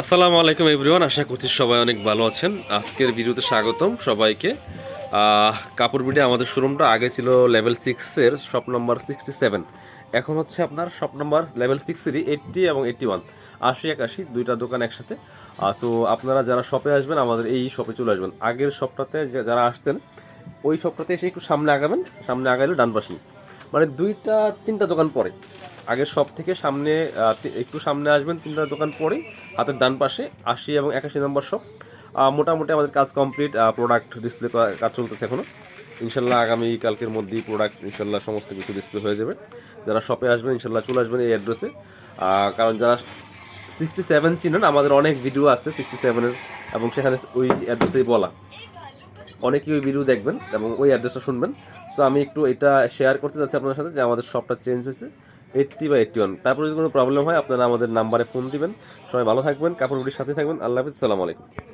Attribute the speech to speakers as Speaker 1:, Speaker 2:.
Speaker 1: আসসালামু আলাইকুম এভরিওয়ান, আশা করছি সবাই অনেক ভালো আছেন। আজকের ভিডিওতে স্বাগতম সবাইকে। কাপড় বিডে আমাদের শোরুমটা আগে ছিল লেভেল সিক্সের শপ নম্বর সিক্সটি সেভেন এখন হচ্ছে আপনার শপ নাম্বার লেভেল সিক্সেরই এইটটি এবং এইটটি ওয়ান আশি একাশি, দুইটা দোকান একসাথে। সো আপনারা যারা শপে আসবেন, আমাদের এই শপে চলে আসবেন। আগের শপটাতে যারা আসতেন, ওই শপটাতে এসে একটু সামনে আগাবেন। সামনে আগাইলে ডান মানে দুইটা, তিনটা দোকান পরে। আগের সব থেকে সামনে একটু সামনে আসবেন তিনটা দোকান পরে হাতের ডান পাশে, আশি এবং একাশি নম্বর শপ মোটামুটি আমাদের কাজ কমপ্লিট প্রোডাক্ট ডিসপ্লে কাজ চলতেছে এখনও ইনশাল্লাহ আগামী কালকের মধ্যেই প্রোডাক্ট ইনশাল্লাহ সমস্ত কিছু ডিসপ্লে হয়ে যাবে। যারা শপে আসবেন, ইনশাল্লাহ চলে আসবেন এই অ্যাড্রেসে কারণ যারা সিক্সটি সেভেন চিনেন, আমাদের অনেক ভিডিও আছে সিক্সটি সেভেনের এবং সেখানে ওই অ্যাড্রেসটাই বলা। অনেকেই ওই ভিডিও দেখবেন এবং ওই অ্যাড্রেসটা শুনবেন। সো আমি একটু এটা শেয়ার করতে চাচ্ছি আপনার সাথে যে আমাদের শপটা চেঞ্জ হয়েছে। এইটটি বা এইটটি ওয়ান তারপরে যদি কোনো প্রবলেম হয়, আপনারা আমাদের নাম্বারে ফোন দিবেন। সবাই ভালো থাকবেন কাপড় সাথে থাকবেন। আল্লাহ হাফিজ সালাম আলাইকুম।